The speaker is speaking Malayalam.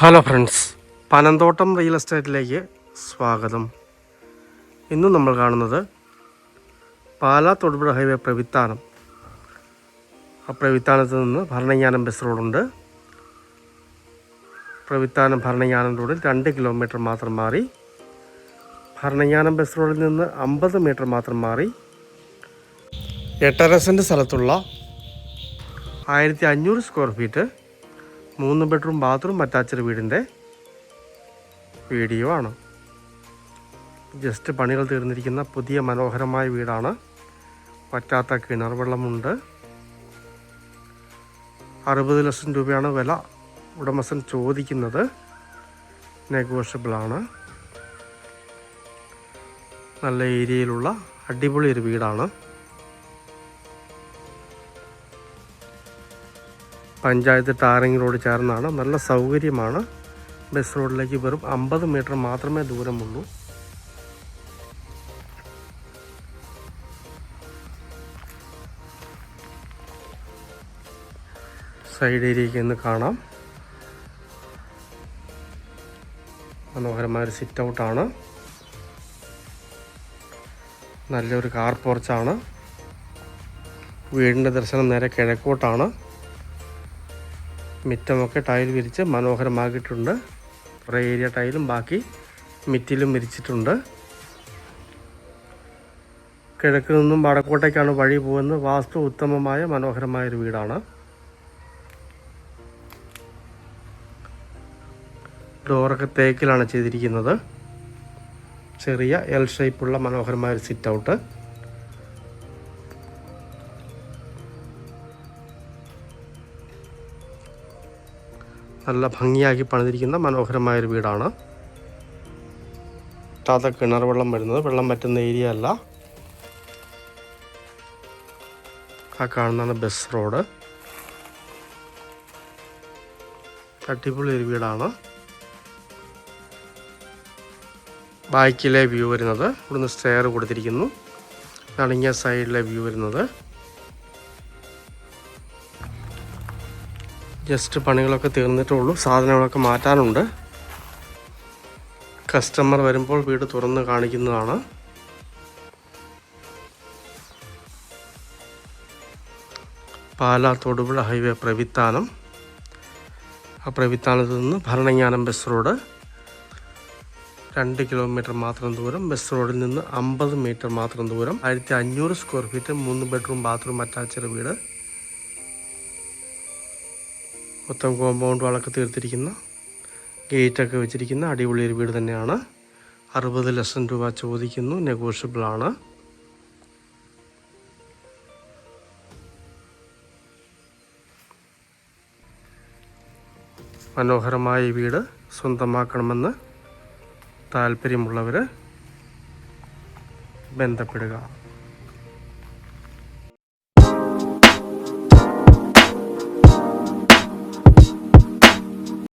ഹലോ ഫ്രണ്ട്സ് പനന്തോട്ടം റിയൽ എസ്റ്റേറ്റിലേക്ക് സ്വാഗതം. ഇന്ന് നമ്മൾ കാണുന്നത് പാലാ തൊടുപുഴ ഹൈവേ പ്രവിത്താനം. ആ പ്രവിത്താനത്ത് നിന്ന് ഭരണങ്ങാനം ബസ് റോഡുണ്ട് പ്രവിത്താനം ഭരണങ്ങാനം റോഡിൽ രണ്ട് കിലോമീറ്റർ മാത്രം മാറി. ഭരണങ്ങാനം ബസ് റോഡിൽ നിന്ന് അമ്പത് മീറ്റർ മാത്രം മാറി. എട്ടര സെന്റ് സ്ഥലത്തുള്ള ആയിരത്തി അഞ്ഞൂറ് സ്ക്വയർ ഫീറ്റ് മൂന്ന് ബെഡ്റൂം ബാത്റൂം അറ്റാച്ച്ഡ് വീടിന്റെ വീഡിയോ ആണ്. ജസ്റ്റ് പണികൾ തീർന്നിരിക്കുന്ന പുതിയ മനോഹരമായ വീടാണ്. പറ്റാത്ത കിണർ വെള്ളമുണ്ട്. അറുപത് ലക്ഷം രൂപയാണ് വില. ഉടമസ്ഥൻ ചോദിക്കുന്നത്. നെഗോഷ്യബിളാണ് നല്ല ഏരിയയിലുള്ള അടിപൊളി ഒരു വീടാണ്. പഞ്ചായത്ത് ടാറിംഗ് റോഡ് ചേർന്നാണ്. നല്ല സൗകര്യമാണ്. ബസ് റോഡിലേക്ക് വെറും അമ്പത് മീറ്റർ മാത്രമേ ദൂരമുള്ളൂ. സൈഡ് ഏരിയയ്ക്ക് ഒന്ന് കാണാം. മനോഹരമായ ഒരു സിറ്റ് ഔട്ടാണ് നല്ലൊരു കാർ പോർച്ചാണ് വീടിന്റെ ദർശനം നേരെ കിഴക്കോട്ടാണ്. മിറ്റമൊക്കെ ടൈൽ വിരിച്ച് മനോഹരമാക്കിയിട്ടുണ്ട്. കുറേ ഏരിയ ടൈലും ബാക്കി മിറ്റിലും വിരിച്ചിട്ടുണ്ട്. കിഴക്ക് നിന്നും വടക്കോട്ടേക്കാണ് വഴി പോകുന്നത്. വാസ്തു ഉത്തമമായ മനോഹരമായൊരു വീടാണ്. ഡോറൊക്കെ തേക്കിലാണ് ചെയ്തിരിക്കുന്നത്. ചെറിയ എൽ ഷേപ്പുള്ള മനോഹരമായൊരു സിറ്റ് ഔട്ട് നല്ല ഭംഗിയാക്കി പണിതിരിക്കുന്ന മനോഹരമായൊരു വീടാണ്. താത്ത കിണർ വെള്ളം വരുന്നത്. വെള്ളം പറ്റുന്ന ഏരിയ അല്ല. ആ കാണുന്നതാണ് ബസ് റോഡ്. അടിപൊളി ഒരു വീടാണ്. ബാക്കിലെ വ്യൂ വരുന്നത്. ഇവിടുന്ന് സ്റ്റെയർ കൊടുത്തിരിക്കുന്നു. ഇതാണ് സൈഡിലെ വ്യൂ വരുന്നത്. ജസ്റ്റ് പണികളൊക്കെ തീർന്നിട്ടുള്ളൂ. സാധനങ്ങളൊക്കെ മാറ്റാനുണ്ട്. കസ്റ്റമർ വരുമ്പോൾ വീട് തുറന്ന് കാണിക്കുന്നതാണ്. പാലാ തൊടുപുഴ ഹൈവേ പ്രവിത്താനം. ആ പ്രവിത്താനത്ത് നിന്ന് ഭരണങ്ങാനം ബസ് റോഡ്. രണ്ട് കിലോമീറ്റർ മാത്രം ദൂരം. ബസ് റോഡിൽ നിന്ന് അമ്പത് മീറ്റർ മാത്രം ദൂരം. ആയിരത്തി അഞ്ഞൂറ് സ്ക്വയർ ഫീറ്റ് മൂന്ന് ബെഡ്റൂം ബാത്റൂം അറ്റാച്ച്ഡ് വീട്. മൊത്തം കോമ്പൗണ്ട് വളക്ക് തീർത്തിരിക്കുന്ന ഗേറ്റൊക്കെ വെച്ചിരിക്കുന്ന അടിപൊളി ഒരു വീട് തന്നെയാണ്. അറുപത് ലക്ഷം രൂപ ചോദിക്കുന്നു. നെഗോഷ്യബിൾ ആണ്. മനോഹരമായ വീട് സ്വന്തമാക്കണമെന്ന് താല്പര്യമുള്ളവർ ബന്ധപ്പെടുക.